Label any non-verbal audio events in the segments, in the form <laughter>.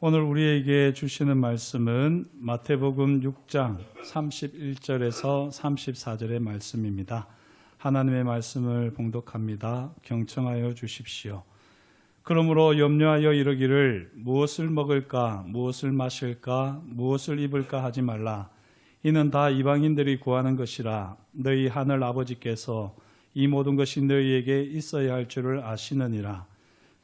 오늘 우리에게 주시는 말씀은 마태복음 6장 31절에서 34절의 말씀입니다. 하나님의 말씀을 봉독합니다. 경청하여 주십시오. 그러므로 염려하여 이르기를 무엇을 먹을까, 무엇을 마실까, 무엇을 입을까 하지 말라. 이는 다 이방인들이 구하는 것이라 너희 하늘 아버지께서 이 모든 것이 너희에게 있어야 할 줄을 아시느니라.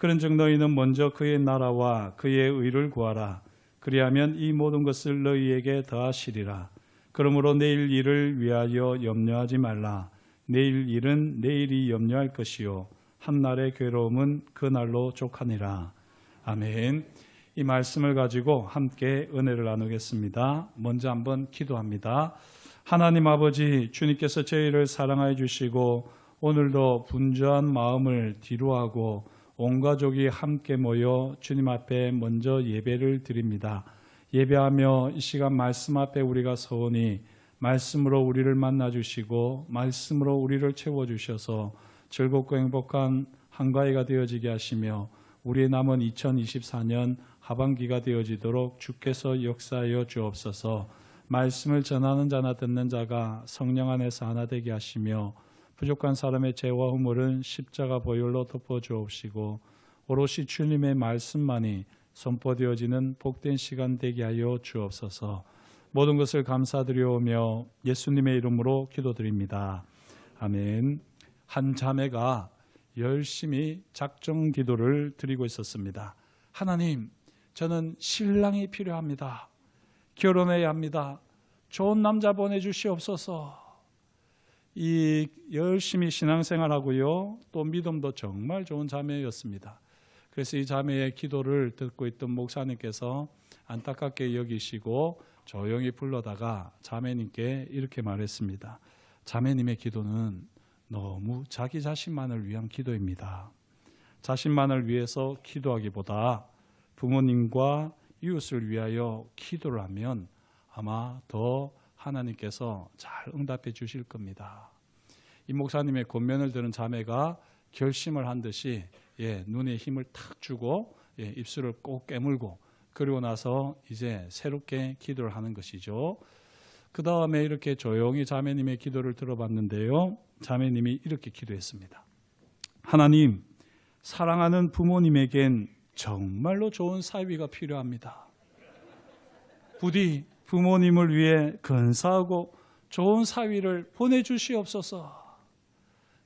그런즉 너희는 먼저 그의 나라와 그의 의를 구하라. 그리하면 이 모든 것을 너희에게 더하시리라. 그러므로 내일 일을 위하여 염려하지 말라. 내일 일은 내일이 염려할 것이요 한날의 괴로움은 그날로 족하니라. 아멘. 이 말씀을 가지고 함께 은혜를 나누겠습니다. 먼저 한번 기도합니다. 하나님 아버지 주님께서 저희를 사랑하여 주시고 오늘도 분주한 마음을 뒤로하고 온 가족이 함께 모여 주님 앞에 먼저 예배를 드립니다. 예배하며 이 시간 말씀 앞에 우리가 서오니 말씀으로 우리를 만나 주시고 말씀으로 우리를 채워 주셔서 즐겁고 행복한 한가위가 되어지게 하시며 우리의 남은 2024년 하반기가 되어지도록 주께서 역사하여 주옵소서. 말씀을 전하는 자나 듣는 자가 성령 안에서 하나 되게 하시며 부족한 사람의 죄와 허물은 십자가 보혈로 덮어 주옵시고 오롯이 주님의 말씀만이 선포되어지는 복된 시간 되게 하여 주옵소서. 모든 것을 감사드려오며 예수님의 이름으로 기도드립니다. 아멘. 한 자매가 열심히 작정 기도를 드리고 있었습니다. 하나님, 저는 신랑이 필요합니다. 결혼해야 합니다. 좋은 남자 보내주시옵소서. 이 열심히 신앙생활하고요. 또 믿음도 정말 좋은 자매였습니다. 그래서 이 자매의 기도를 듣고 있던 목사님께서 안타깝게 여기시고 조용히 불러다가 자매님께 이렇게 말했습니다. 자매님의 기도는 너무 자기 자신만을 위한 기도입니다. 자신만을 위해서 기도하기보다 부모님과 이웃을 위하여 기도를 하면 아마 더 하나님께서 잘 응답해 주실 겁니다. 이 목사님의 권면을 들은 자매가 결심을 한 듯이 예, 눈에 힘을 탁 주고 예, 입술을 꼭 깨물고 그리고 나서 이제 새롭게 기도를 하는 것이죠. 그 다음에 이렇게 조용히 자매님의 기도를 들어봤는데요. 자매님이 이렇게 기도했습니다. 하나님, 사랑하는 부모님에겐 정말로 좋은 사위가 필요합니다. 부디 부모님을 위해 근사하고 좋은 사위를 보내주시옵소서.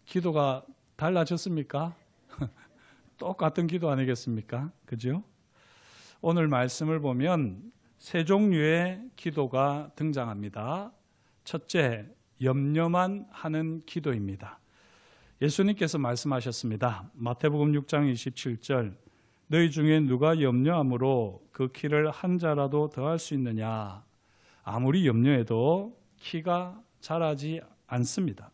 기도가 달라졌습니까? <laughs> 똑같은 기도 아니겠습니까? 그죠? 오늘 말씀을 보면 세 종류의 기도가 등장합니다. 첫째, 염려만 하는 기도입니다. 예수님께서 말씀하셨습니다. 마태복음 6장 27절 너희 중에 누가 염려함으로 그 키를 한 자라도 더할 수 있느냐 아무리 염려해도 키가 자라지 않습니다.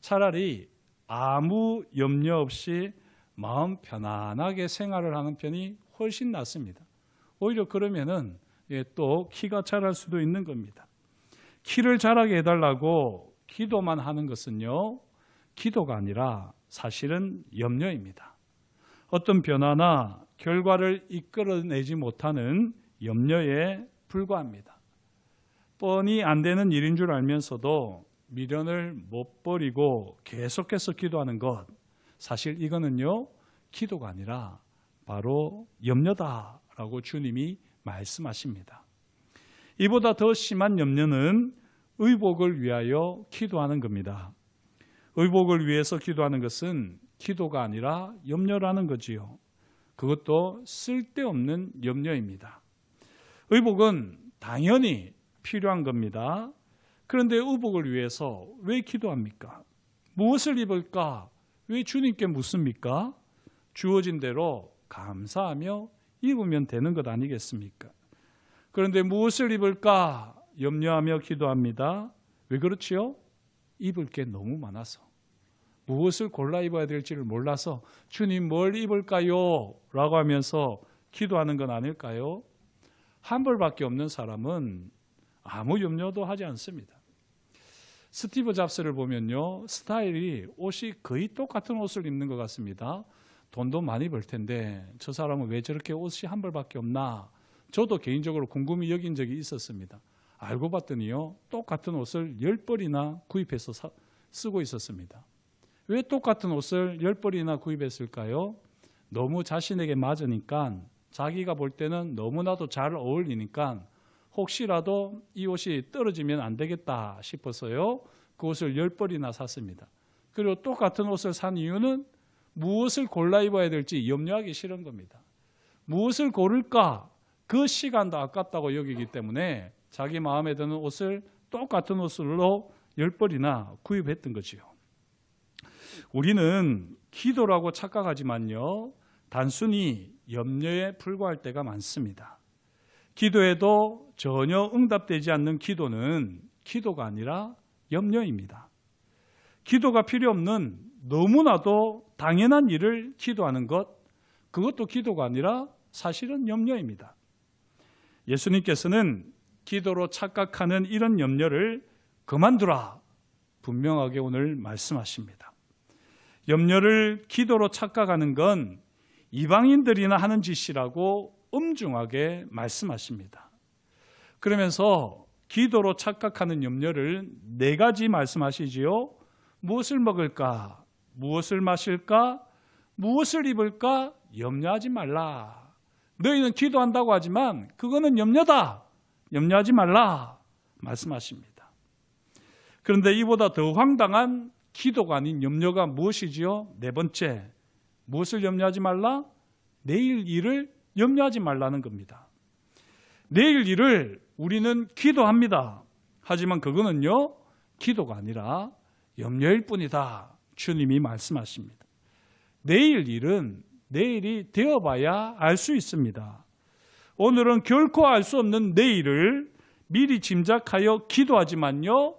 차라리 아무 염려 없이 마음 편안하게 생활을 하는 편이 훨씬 낫습니다. 오히려 그러면은 예, 또 키가 자랄 수도 있는 겁니다. 키를 자라게 해달라고 기도만 하는 것은요, 기도가 아니라 사실은 염려입니다. 어떤 변화나 결과를 이끌어내지 못하는 염려에 불과합니다. 뻔히 안 되는 일인 줄 알면서도 미련을 못 버리고 계속해서 기도하는 것, 사실 이거는요, 기도가 아니라 바로 염려다라고 주님이 말씀하십니다. 이보다 더 심한 염려는 의복을 위하여 기도하는 겁니다. 의복을 위해서 기도하는 것은 기도가 아니라 염려라는 거지요. 그것도 쓸데없는 염려입니다. 의복은 당연히 필요한 겁니다. 그런데 의복을 위해서 왜 기도합니까? 무엇을 입을까? 왜 주님께 묻습니까? 주어진 대로 감사하며 입으면 되는 것 아니겠습니까? 그런데 무엇을 입을까 염려하며 기도합니다. 왜 그렇지요? 입을 게 너무 많아서. 무엇을 골라 입어야 될지를 몰라서 주님 뭘 입을까요? 라고 하면서 기도하는 건 아닐까요? 한 벌밖에 없는 사람은 아무 염려도 하지 않습니다. 스티브 잡스를 보면요. 스타일이 옷이 거의 똑같은 옷을 입는 것 같습니다. 돈도 많이 벌 텐데 저 사람은 왜 저렇게 옷이 한 벌밖에 없나 저도 개인적으로 궁금히 여긴 적이 있었습니다. 알고 봤더니요. 똑같은 옷을 열 벌이나 구입해서 사- 쓰고 있었습니다. 왜 똑같은 옷을 열 벌이나 구입했을까요? 너무 자신에게 맞으니까 자기가 볼 때는 너무나도 잘 어울리니까 혹시라도 이 옷이 떨어지면 안 되겠다 싶어서요. 그 옷을 열 벌이나 샀습니다. 그리고 똑같은 옷을 산 이유는 무엇을 골라 입어야 될지 염려하기 싫은 겁니다. 무엇을 고를까? 그 시간도 아깝다고 여기기 때문에 자기 마음에 드는 옷을 똑같은 옷으로 열 벌이나 구입했던 거지요. 우리는 기도라고 착각하지만요. 단순히 염려에 불과할 때가 많습니다. 기도에도 전혀 응답되지 않는 기도는 기도가 아니라 염려입니다. 기도가 필요 없는 너무나도 당연한 일을 기도하는 것, 그것도 기도가 아니라 사실은 염려입니다. 예수님께서는 기도로 착각하는 이런 염려를 그만두라 분명하게 오늘 말씀하십니다. 염려를 기도로 착각하는 건 이방인들이나 하는 짓이라고 엄중하게 말씀하십니다. 그러면서 기도로 착각하는 염려를 네 가지 말씀하시지요. 무엇을 먹을까? 무엇을 마실까? 무엇을 입을까? 염려하지 말라. 너희는 기도한다고 하지만 그거는 염려다. 염려하지 말라. 말씀하십니다. 그런데 이보다 더 황당한 기도가 아닌 염려가 무엇이지요? 네 번째, 무엇을 염려하지 말라? 내일 일을 염려하지 말라는 겁니다. 내일 일을 우리는 기도합니다. 하지만 그거는요, 기도가 아니라 염려일 뿐이다. 주님이 말씀하십니다. 내일 일은 내일이 되어봐야 알 수 있습니다. 오늘은 결코 알 수 없는 내일을 미리 짐작하여 기도하지만요,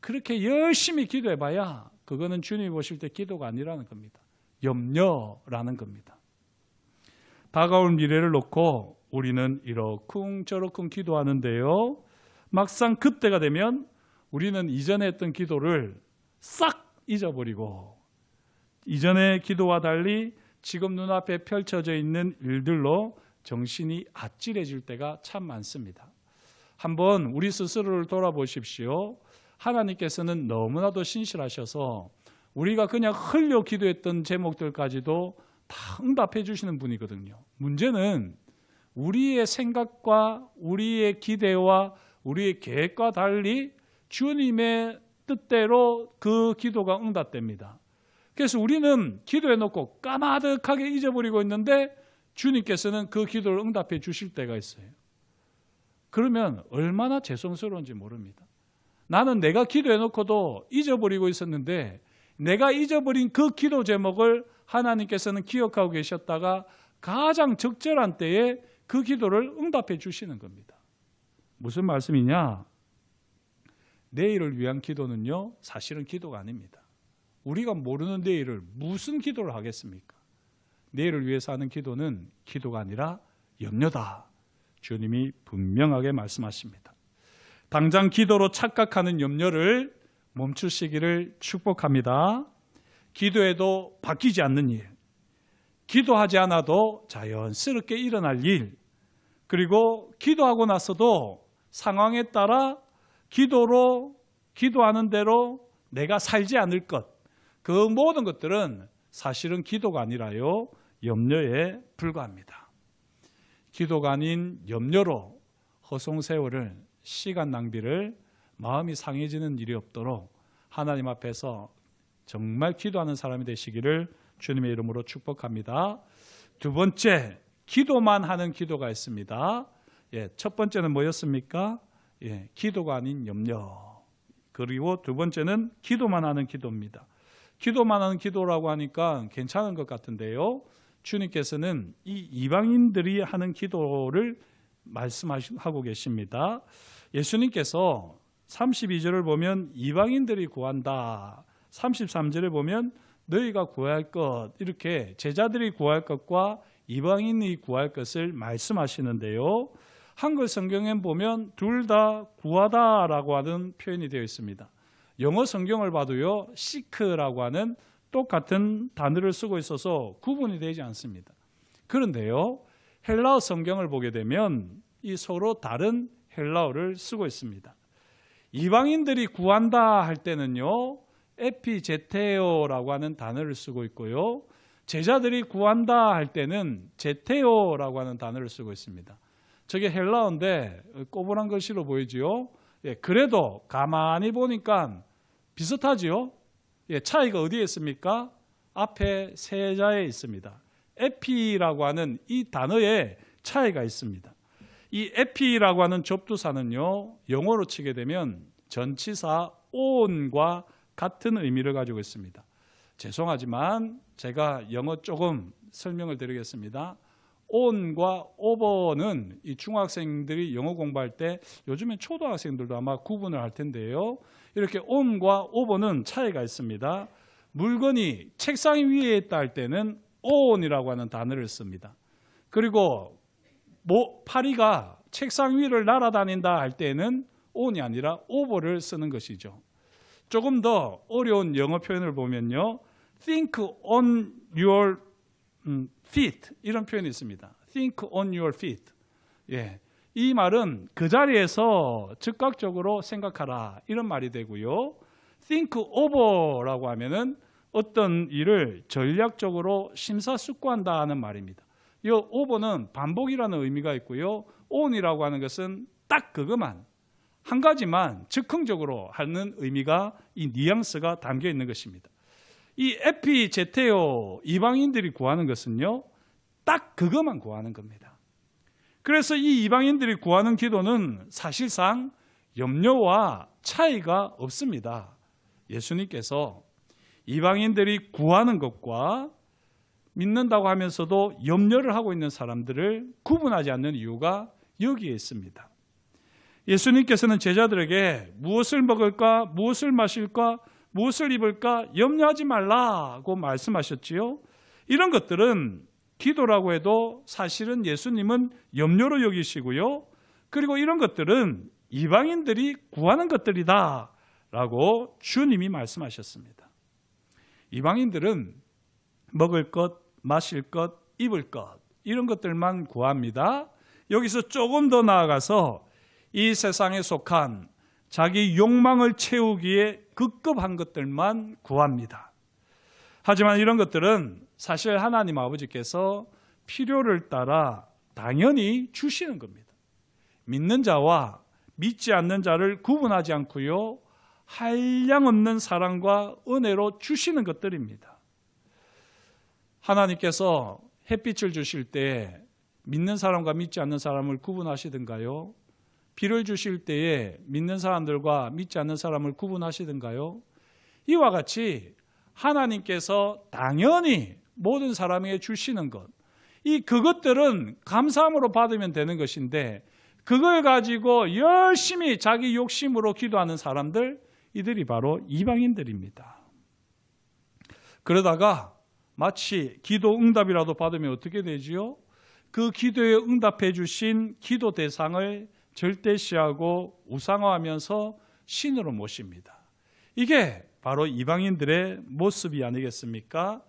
그렇게 열심히 기도해봐야 그거는 주님이 보실 때 기도가 아니라는 겁니다. 염려라는 겁니다. 다가올 미래를 놓고 우리는 이러쿵 저러쿵 기도하는데요. 막상 그때가 되면 우리는 이전에 했던 기도를 싹 잊어버리고 이전의 기도와 달리 지금 눈앞에 펼쳐져 있는 일들로 정신이 아찔해질 때가 참 많습니다. 한번 우리 스스로를 돌아보십시오. 하나님께서는 너무나도 신실하셔서 우리가 그냥 흘려 기도했던 제목들까지도 다 응답해 주시는 분이거든요. 문제는 우리의 생각과 우리의 기대와 우리의 계획과 달리 주님의 뜻대로 그 기도가 응답됩니다. 그래서 우리는 기도해 놓고 까마득하게 잊어버리고 있는데 주님께서는 그 기도를 응답해 주실 때가 있어요. 그러면 얼마나 죄송스러운지 모릅니다. 나는 내가 기도해 놓고도 잊어버리고 있었는데 내가 잊어버린 그 기도 제목을 하나님께서는 기억하고 계셨다가 가장 적절한 때에 그 기도를 응답해 주시는 겁니다. 무슨 말씀이냐? 내일을 위한 기도는요, 사실은 기도가 아닙니다. 우리가 모르는 내일을 무슨 기도를 하겠습니까? 내일을 위해서 하는 기도는 기도가 아니라 염려다. 주님이 분명하게 말씀하십니다. 당장 기도로 착각하는 염려를 멈추시기를 축복합니다. 기도에도 바뀌지 않는 일, 기도하지 않아도 자연스럽게 일어날 일, 그리고 기도하고 나서도 상황에 따라 기도로 기도하는 대로 내가 살지 않을 것, 그 모든 것들은 사실은 기도가 아니라요, 염려에 불과합니다. 기도가 아닌 염려로 허송세월을 시간 낭비를 마음이 상해지는 일이 없도록 하나님 앞에서 정말 기도하는 사람이 되시기를 주님의 이름으로 축복합니다. 두 번째, 기도만 하는 기도가 있습니다. 예, 첫 번째는 뭐였습니까? 예, 기도가 아닌 염려. 그리고 두 번째는 기도만 하는 기도입니다. 기도만 하는 기도라고 하니까 괜찮은 것 같은데요. 주님께서는 이 이방인들이 하는 기도를 말씀하고 계십니다. 예수님께서 32절을 보면 이방인들이 구한다. 33절에 보면 너희가 구할 것 이렇게 제자들이 구할 것과 이방인이 구할 것을 말씀하시는데요. 한글 성경에 보면 둘 다 구하다라고 하는 표현이 되어 있습니다. 영어 성경을 봐도요. seek라고 하는 똑같은 단어를 쓰고 있어서 구분이 되지 않습니다. 그런데요. 헬라어 성경을 보게 되면 이 서로 다른 헬라어를 쓰고 있습니다. 이방인들이 구한다 할 때는요, 에피제테오라고 하는 단어를 쓰고 있고요. 제자들이 구한다 할 때는 제테오라고 하는 단어를 쓰고 있습니다. 저게 헬라어인데 꼬부란 글씨로 보이지요. 예, 그래도 가만히 보니까 비슷하지요. 예, 차이가 어디에 있습니까? 앞에 세자에 있습니다. 에피라고 하는 이 단어에 차이가 있습니다. 이 에피라고 하는 접두사는요, 영어로 치게 되면 전치사 on과 같은 의미를 가지고 있습니다. 죄송하지만 제가 영어 조금 설명을 드리겠습니다. on과 over는 이 중학생들이 영어 공부할 때 요즘엔 초등학생들도 아마 구분을 할 텐데요. 이렇게 on과 over는 차이가 있습니다. 물건이 책상 위에 있다 할 때는 on이라고 하는 단어를 씁니다. 그리고 뭐 파리가 책상 위를 날아다닌다 할 때는 on이 아니라 over를 쓰는 것이죠. 조금 더 어려운 영어 표현을 보면요. think on your 음, feet 이런 표현이 있습니다. think on your feet. 예. 이 말은 그 자리에서 즉각적으로 생각하라 이런 말이 되고요. think over라고 하면은 어떤 일을 전략적으로 심사숙고한다 하는 말입니다. 이 over는 반복이라는 의미가 있고요. on이라고 하는 것은 딱 그것만 한 가지만 즉흥적으로 하는 의미가 이 뉘앙스가 담겨 있는 것입니다. 이 에피제테오 이방인들이 구하는 것은요. 딱 그것만 구하는 겁니다. 그래서 이 이방인들이 구하는 기도는 사실상 염려와 차이가 없습니다. 예수님께서 이방인들이 구하는 것과 믿는다고 하면서도 염려를 하고 있는 사람들을 구분하지 않는 이유가 여기에 있습니다. 예수님께서는 제자들에게 무엇을 먹을까, 무엇을 마실까, 무엇을 입을까 염려하지 말라고 말씀하셨지요. 이런 것들은 기도라고 해도 사실은 예수님은 염려로 여기시고요. 그리고 이런 것들은 이방인들이 구하는 것들이다 라고 주님이 말씀하셨습니다. 이방인들은 먹을 것, 마실 것, 입을 것 이런 것들만 구합니다. 여기서 조금 더 나아가서 이 세상에 속한 자기 욕망을 채우기에 급급한 것들만 구합니다. 하지만 이런 것들은 사실 하나님 아버지께서 필요를 따라 당연히 주시는 겁니다. 믿는 자와 믿지 않는 자를 구분하지 않고요. 한량 없는 사랑과 은혜로 주시는 것들입니다. 하나님께서 햇빛을 주실 때 믿는 사람과 믿지 않는 사람을 구분하시든가요? 비를 주실 때에 믿는 사람들과 믿지 않는 사람을 구분하시든가요? 이와 같이 하나님께서 당연히 모든 사람에게 주시는 것, 이 그것들은 감사함으로 받으면 되는 것인데 그걸 가지고 열심히 자기 욕심으로 기도하는 사람들, 이들이 바로 이방인들입니다. 그러다가 마치 기도 응답이라도 받으면 어떻게 되지요? 그 기도에 응답해 주신 기도 대상을 절대시하고 우상화하면서 신으로 모십니다. 이게 바로 이방인들의 모습이 아니겠습니까?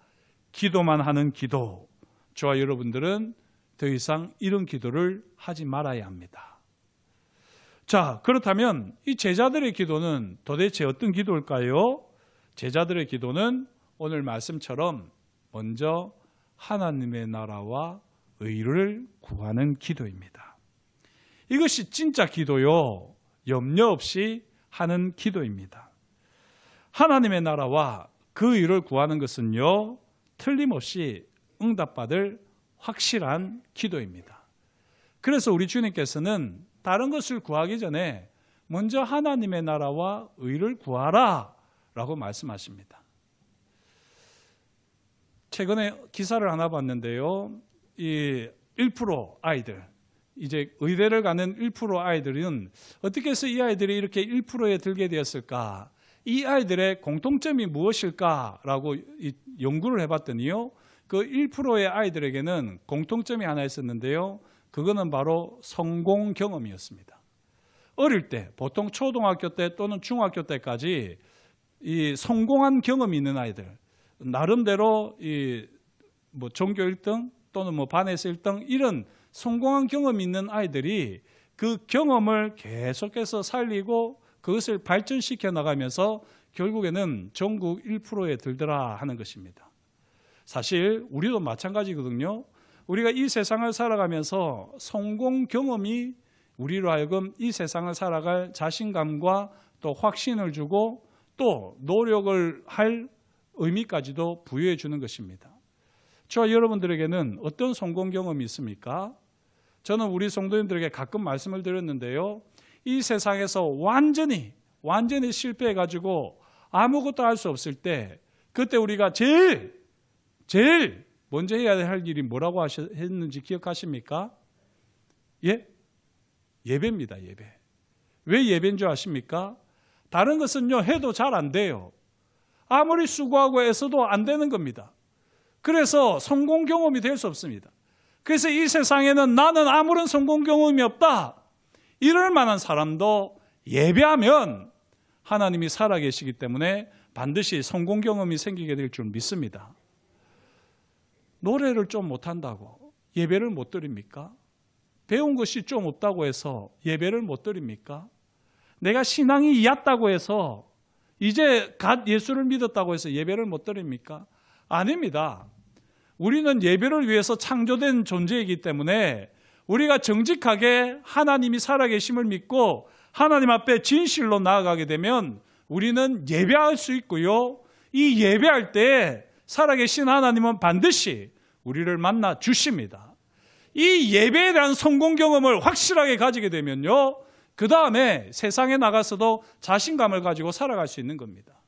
기도만 하는 기도. 저와 여러분들은 더 이상 이런 기도를 하지 말아야 합니다. 자, 그렇다면 이 제자들의 기도는 도대체 어떤 기도일까요? 제자들의 기도는 오늘 말씀처럼 먼저 하나님의 나라와 의를 구하는 기도입니다. 이것이 진짜 기도요. 염려 없이 하는 기도입니다. 하나님의 나라와 그 일을 구하는 것은요. 틀림없이 응답받을 확실한 기도입니다. 그래서 우리 주님께서는 다른 것을 구하기 전에 먼저 하나님의 나라와 의를 구하라 라고 말씀하십니다. 최근에 기사를 하나 봤는데요. 이1% 아이들, 이제 의대를 가는 1% 아이들은 어떻게 해서 이 아이들이 이렇게 1%에 들게 되었을까? 이 아이들의 공통점이 무엇일까라고 연구를 해봤더니요. 그 1%의 아이들에게는 공통점이 하나 있었는데요. 그거는 바로 성공 경험이었습니다. 어릴 때, 보통 초등학교 때 또는 중학교 때까지 이 성공한 경험이 있는 아이들, 나름대로 이뭐 종교 1등 또는 뭐 반에서 1등 이런 성공한 경험이 있는 아이들이 그 경험을 계속해서 살리고 그것을 발전시켜 나가면서 결국에는 전국 1%에 들더라 하는 것입니다. 사실 우리도 마찬가지거든요. 우리가 이 세상을 살아가면서 성공 경험이 우리로 하여금 이 세상을 살아갈 자신감과 또 확신을 주고 또 노력을 할 의미까지도 부여해 주는 것입니다. 저와 여러분들에게는 어떤 성공 경험이 있습니까? 저는 우리 성도님들에게 가끔 말씀을 드렸는데요. 이 세상에서 완전히 완전히 실패해 가지고 아무것도 할 수 없을 때 그때 우리가 제일 제일 먼저 해야 할 일이 뭐라고 했는지 기억하십니까? 예? 예배입니다, 예배. 왜 예배인 줄 아십니까? 다른 것은요, 해도 잘 안 돼요. 아무리 수고하고 애써도 안 되는 겁니다. 그래서 성공 경험이 될 수 없습니다. 그래서 이 세상에는 나는 아무런 성공 경험이 없다. 이럴 만한 사람도 예배하면 하나님이 살아계시기 때문에 반드시 성공 경험이 생기게 될 줄 믿습니다. 노래를 좀 못한다고 예배를 못 드립니까? 배운 것이 좀 없다고 해서 예배를 못 드립니까? 내가 신앙이 얕다고 해서 이제 갓 예수를 믿었다고 해서 예배를 못 드립니까? 아닙니다. 우리는 예배를 위해서 창조된 존재이기 때문에 우리가 정직하게 하나님이 살아계심을 믿고 하나님 앞에 진실로 나아가게 되면 우리는 예배할 수 있고요. 이 예배할 때 살아계신 하나님은 반드시 우리를 만나 주십니다. 이 예배에 대한 성공 경험을 확실하게 가지게 되면요. 그 다음에 세상에 나가서도 자신감을 가지고 살아갈 수 있는 겁니다.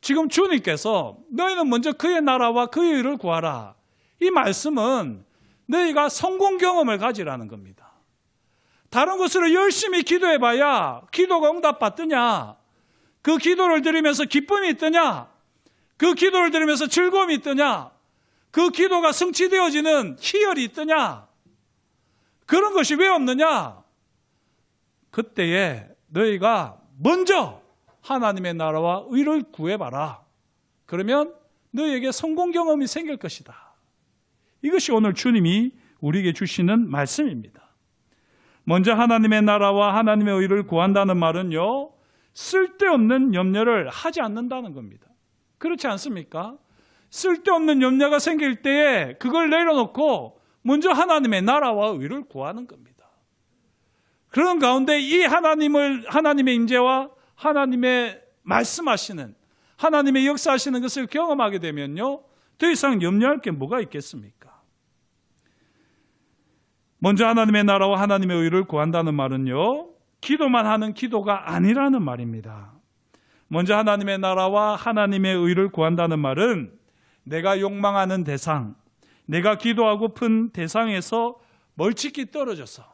지금 주님께서 너희는 먼저 그의 나라와 그의 의를 구하라. 이 말씀은 너희가 성공 경험을 가지라는 겁니다. 다른 것으로 열심히 기도해 봐야 기도가 응답받더냐? 그 기도를 드리면서 기쁨이 있더냐? 그 기도를 드리면서 즐거움이 있더냐? 그 기도가 성취되어지는 희열이 있더냐? 그런 것이 왜 없느냐? 그때에 너희가 먼저 하나님의 나라와 의를 구해봐라. 그러면 너희에게 성공 경험이 생길 것이다. 이것이 오늘 주님이 우리에게 주시는 말씀입니다. 먼저 하나님의 나라와 하나님의 의를 구한다는 말은요, 쓸데없는 염려를 하지 않는다는 겁니다. 그렇지 않습니까? 쓸데없는 염려가 생길 때에 그걸 내려놓고 먼저 하나님의 나라와 의를 구하는 겁니다. 그런 가운데 이 하나님을 하나님의 임재와 하나님의 말씀하시는 하나님의 역사하시는 것을 경험하게 되면요. 더 이상 염려할 게 뭐가 있겠습니까? 먼저 하나님의 나라와 하나님의 의를 구한다는 말은요. 기도만 하는 기도가 아니라는 말입니다. 먼저 하나님의 나라와 하나님의 의를 구한다는 말은 내가 욕망하는 대상, 내가 기도하고픈 대상에서 멀찍이 떨어져서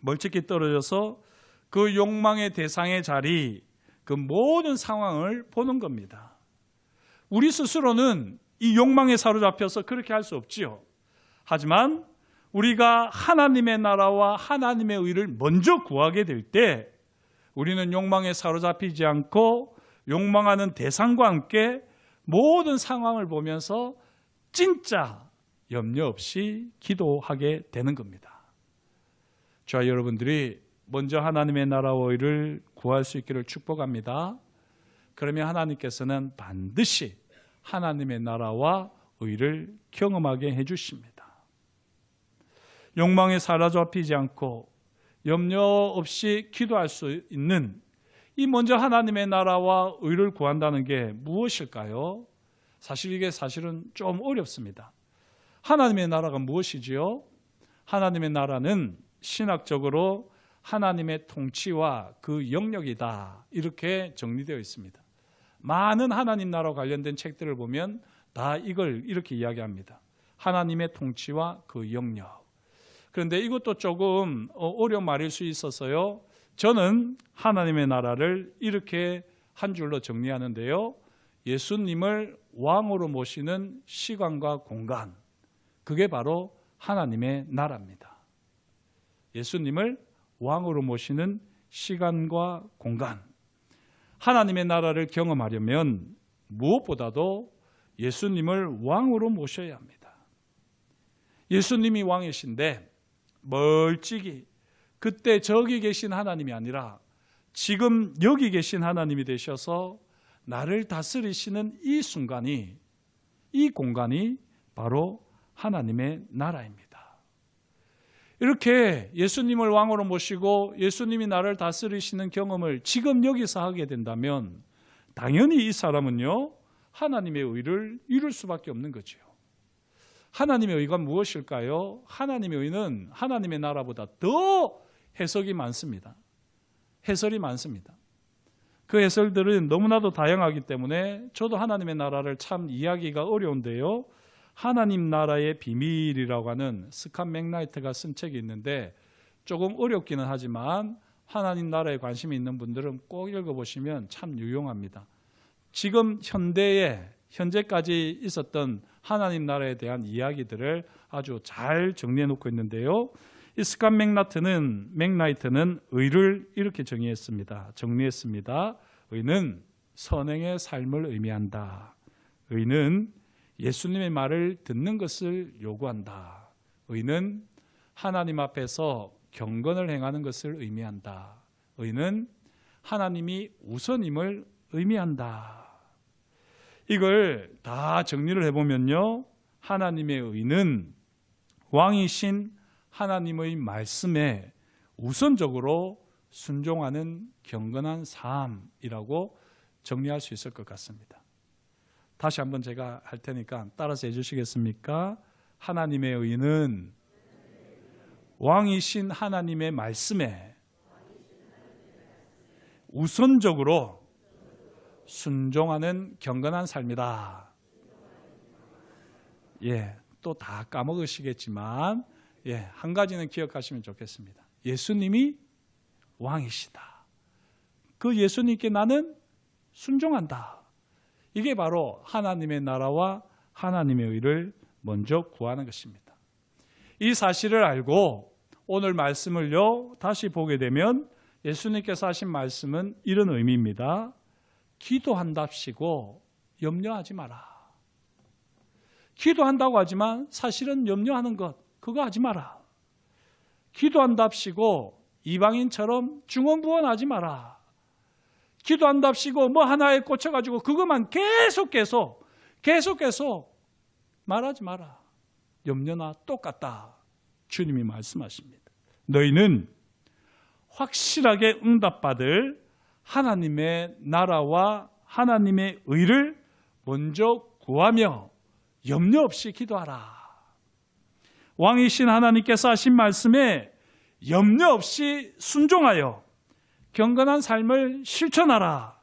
멀찍이 떨어져서 그 욕망의 대상의 자리, 그 모든 상황을 보는 겁니다. 우리 스스로는 이 욕망에 사로잡혀서 그렇게 할 수 없지요. 하지만 우리가 하나님의 나라와 하나님의 의를 먼저 구하게 될 때 우리는 욕망에 사로잡히지 않고 욕망하는 대상과 함께 모든 상황을 보면서 진짜 염려 없이 기도하게 되는 겁니다. 저와 여러분들이 먼저 하나님의 나라와 의를 구할 수 있기를 축복합니다. 그러면 하나님께서는 반드시 하나님의 나라와 의를 경험하게 해 주십니다. 욕망에 사로잡히지 않고 염려 없이 기도할 수 있는 이 먼저 하나님의 나라와 의를 구한다는 게 무엇일까요? 사실 이게 사실은 좀 어렵습니다. 하나님의 나라가 무엇이지요? 하나님의 나라는 신학적으로 하나님의 통치와 그 영역이다. 이렇게 정리되어 있습니다. 많은 하나님 나라와 관련된 책들을 보면 다 이걸 이렇게 이야기합니다. 하나님의 통치와 그 영역. 그런데 이것도 조금 어, 어려운 말일 수 있어서요. 저는 하나님의 나라를 이렇게 한 줄로 정리하는데요. 예수님을 왕으로 모시는 시간과 공간. 그게 바로 하나님의 나라입니다. 예수님을 왕으로 모시는 시간과 공간. 하나님의 나라를 경험하려면 무엇보다도 예수님을 왕으로 모셔야 합니다. 예수님이 왕이신데 멀찍이 그때 저기 계신 하나님이 아니라 지금 여기 계신 하나님이 되셔서 나를 다스리시는 이 순간이 이 공간이 바로 하나님의 나라입니다. 이렇게 예수님을 왕으로 모시고 예수님이 나를 다스리시는 경험을 지금 여기서 하게 된다면 당연히 이 사람은요 하나님의 의를 이룰 수밖에 없는 거죠. 하나님의 의가 무엇일까요? 하나님의 의는 하나님의 나라보다 더 해석이 많습니다. 해설이 많습니다. 그 해설들은 너무나도 다양하기 때문에 저도 하나님의 나라를 참 이해하기가 어려운데요. 하나님 나라의 비밀이라고 하는 스칸 맥나이트가 쓴 책이 있는데 조금 어렵기는 하지만 하나님 나라에 관심이 있는 분들은 꼭 읽어보시면 참 유용합니다. 지금 현대에 현재까지 있었던 하나님 나라에 대한 이야기들을 아주 잘 정리해 놓고 있는데요. 이 스칸 맥나트는 맥나이트는 의를 이렇게 정의했습니다. 정리했습니다. 의는 선행의 삶을 의미한다. 의는 예수님의 말을 듣는 것을 요구한다. 의는 하나님 앞에서 경건을 행하는 것을 의미한다. 의는 하나님이 우선임을 의미한다. 이걸 다 정리를 해보면요. 하나님의 의는 왕이신 하나님의 말씀에 우선적으로 순종하는 경건한 삶이라고 정리할 수 있을 것 같습니다. 다시 한번 제가 할 테니까 따라서 해주시겠습니까? 하나님의 의는 왕이신 하나님의 말씀에 우선적으로 순종하는 경건한 삶이다. 예, 또 다 까먹으시겠지만, 예, 한 가지는 기억하시면 좋겠습니다. 예수님이 왕이시다. 그 예수님께 나는 순종한다. 이게 바로 하나님의 나라와 하나님의 의를 먼저 구하는 것입니다. 이 사실을 알고 오늘 말씀을요, 다시 보게 되면 예수님께서 하신 말씀은 이런 의미입니다. 기도한답시고 염려하지 마라. 기도한다고 하지만 사실은 염려하는 것, 그거 하지 마라. 기도한답시고 이방인처럼 중언부언하지 마라. 기도한답시고 뭐 하나에 꽂혀가지고 그것만 계속 계속 계속 계속 말하지 마라. 염려나 똑같다. 주님이 말씀하십니다. 너희는 확실하게 응답받을 하나님의 나라와 하나님의 의를 먼저 구하며 염려 없이 기도하라. 왕이신 하나님께서 하신 말씀에 염려 없이 순종하여 경건한 삶을 실천하라.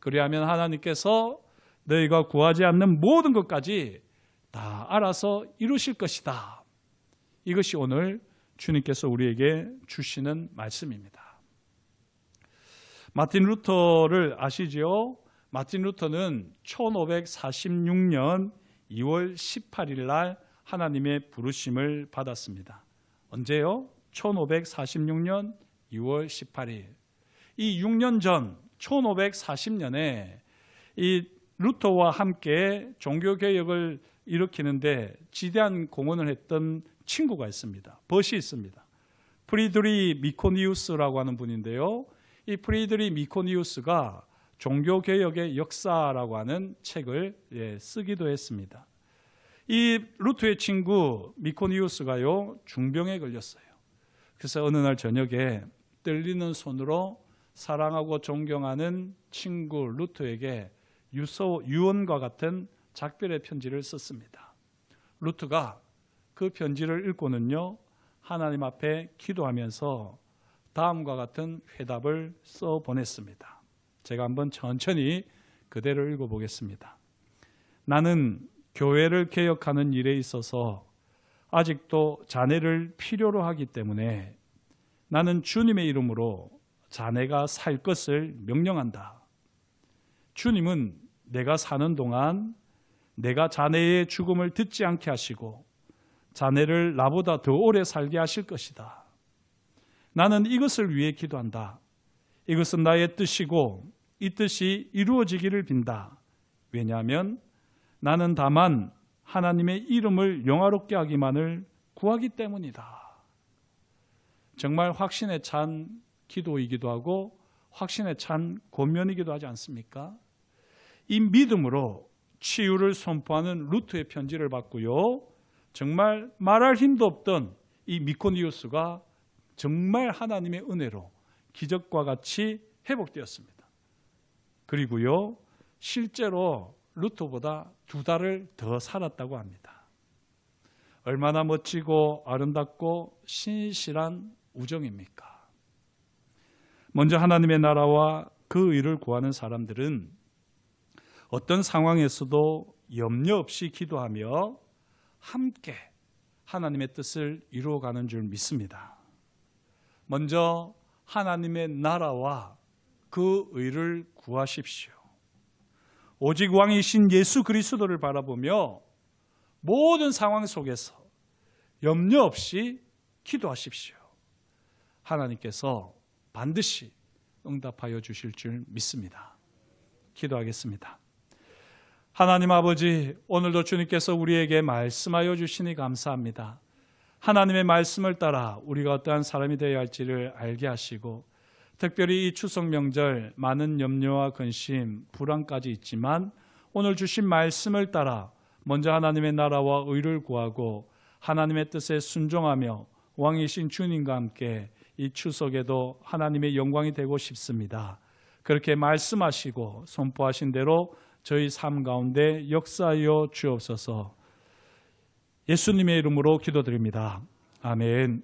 그리하면 하나님께서 너희가 구하지 않는 모든 것까지 다 알아서 이루실 것이다. 이것이 오늘 주님께서 우리에게 주시는 말씀입니다. 마틴 루터를 아시지요? 마틴 루터는 1546년 2월 18일 날 하나님의 부르심을 받았습니다. 언제요? 1546년 2월 18일. 이 6년 전 1540년에 이 루터와 함께 종교 개혁을 일으키는데 지대한 공헌을 했던 친구가 있습니다. 벗이 있습니다. 프리드리 미코니우스라고 하는 분인데요. 이 프리드리 미코니우스가 종교 개혁의 역사라고 하는 책을 예, 쓰기도 했습니다. 이 루트의 친구 미코니우스가요 중병에 걸렸어요. 그래서 어느 날 저녁에 떨리는 손으로 사랑하고 존경하는 친구 루트에게 유서, 유언과 같은 작별의 편지를 썼습니다. 루트가 그 편지를 읽고는요, 하나님 앞에 기도하면서 다음과 같은 회답을 써 보냈습니다. 제가 한번 천천히 그대로 읽어보겠습니다. 나는 교회를 개혁하는 일에 있어서 아직도 자네를 필요로 하기 때문에 나는 주님의 이름으로 자네가 살 것을 명령한다. 주님은 내가 사는 동안 내가 자네의 죽음을 듣지 않게 하시고 자네를 나보다 더 오래 살게 하실 것이다. 나는 이것을 위해 기도한다. 이것은 나의 뜻이고 이 뜻이 이루어지기를 빈다. 왜냐하면 나는 다만 하나님의 이름을 영화롭게 하기만을 구하기 때문이다. 정말 확신에 찬 기도이기도 하고 확신에 찬 권면이기도 하지 않습니까? 이 믿음으로 치유를 선포하는 루트의 편지를 받고요. 정말 말할 힘도 없던 이 미코니우스가 정말 하나님의 은혜로 기적과 같이 회복되었습니다. 그리고요, 실제로 루터보다 두 달을 더 살았다고 합니다. 얼마나 멋지고 아름답고 신실한 우정입니까? 먼저 하나님의 나라와 그 의를 구하는 사람들은 어떤 상황에서도 염려 없이 기도하며 함께 하나님의 뜻을 이루어가는 줄 믿습니다. 먼저 하나님의 나라와 그 의를 구하십시오. 오직 왕이신 예수 그리스도를 바라보며 모든 상황 속에서 염려 없이 기도하십시오. 하나님께서 반드시 응답하여 주실 줄 믿습니다. 기도하겠습니다. 하나님 아버지, 오늘도 주님께서 우리에게 말씀하여 주시니 감사합니다. 하나님의 말씀을 따라 우리가 어떠한 사람이 되어야 할지를 알게 하시고, 특별히 이 추석 명절 많은 염려와 근심, 불안까지 있지만 오늘 주신 말씀을 따라 먼저 하나님의 나라와 의를 구하고 하나님의 뜻에 순종하며 왕이신 주님과 함께 이 추석에도 하나님의 영광이 되고 싶습니다. 그렇게 말씀하시고 선포하신 대로 저희 삶 가운데 역사하여 주옵소서. 예수님의 이름으로 기도드립니다. 아멘.